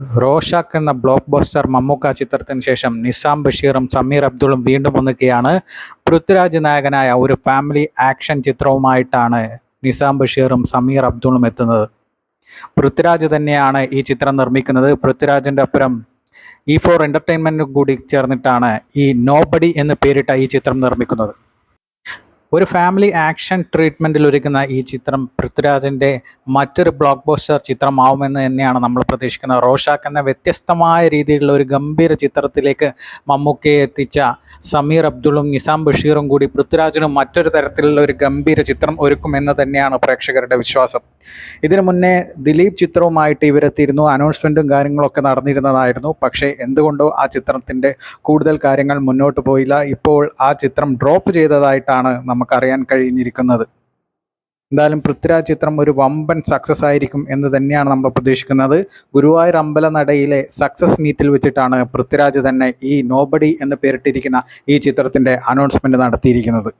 Rorschach എന്ന block buster Mammukka ചിത്രത്തിന് ശേഷം നിസാം ബഷീറും സമീർ അബ്ദുളും വീണ്ടും ഒന്നിക്കുകയാണ് പൃഥ്വിരാജ് നായകനായ ഒരു ഫാമിലി ആക്ഷൻ ചിത്രവുമായിട്ടാണ് നിസാം ബഷീറും സമീർ അബ്ദുളും എത്തുന്നത്. പൃഥ്വിരാജ് തന്നെയാണ് ഈ ചിത്രം നിർമ്മിക്കുന്നത്. പൃഥ്വിരാജിന്റെ അപ്പുറം ഇ ഫോർ എന്റർടൈൻമെന്റും കൂടി ചേർന്നിട്ടാണ് ഈ നോബഡി എന്ന് പേരിട്ട ഈ ചിത്രം നിർമ്മിക്കുന്നത്. ഒരു ഫാമിലി ആക്ഷൻ ട്രീറ്റ്മെന്റിൽ ഒരുക്കുന്ന ഈ ചിത്രം പൃഥ്വിരാജിന്റെ മറ്റൊരു ബ്ലോക്ക് ബോസ്റ്റർ ചിത്രമാവുമെന്ന് തന്നെയാണ് നമ്മൾ പ്രതീക്ഷിക്കുന്നത്. റോഷാക്ക് എന്ന വ്യത്യസ്തമായ രീതിയിലുള്ള ഒരു ഗംഭീര ചിത്രത്തിലേക്ക് മമ്മൂക്കയെ എത്തിച്ച സമീർ അബ്ദുളും നിസാം ബഷീറും കൂടി പൃഥ്വിരാജിനും മറ്റൊരു തരത്തിലുള്ള ഒരു ഗംഭീര ചിത്രം ഒരുക്കുമെന്ന് തന്നെയാണ് പ്രേക്ഷകരുടെ വിശ്വാസം. ഇതിനു മുന്നേ ദിലീപ് ചിത്രവുമായിട്ട് ഇവരെത്തിയിരുന്നു. അനൗൺസ്മെന്റും കാര്യങ്ങളൊക്കെ നടന്നിരുന്നതായിരുന്നു. പക്ഷേ എന്തുകൊണ്ടോ ആ ചിത്രത്തിന്റെ കൂടുതൽ കാര്യങ്ങൾ മുന്നോട്ട് പോയില്ല. ഇപ്പോൾ ആ ചിത്രം ഡ്രോപ്പ് ചെയ്തതായിട്ടാണ് നമുക്കറിയാൻ കഴിഞ്ഞിരിക്കുന്നത് എന്തായാലും പൃഥ്വിരാജ് ചിത്രം ഒരു വമ്പൻ സക്സസ് ആയിരിക്കും എന്ന് തന്നെയാണ് നമ്മൾ പ്രതീക്ഷിക്കുന്നത്. ഗുരുവായൂർ അമ്പലനടയിലെ സക്സസ് മീറ്റിൽ വെച്ചിട്ടാണ് പൃഥ്വിരാജ് തന്നെ ഈ നോബഡി എന്ന് പേരിട്ടിരിക്കുന്ന ഈ ചിത്രത്തിന്റെ അനൗൺസ്മെന്റ് നടത്തിയിരിക്കുന്നത്.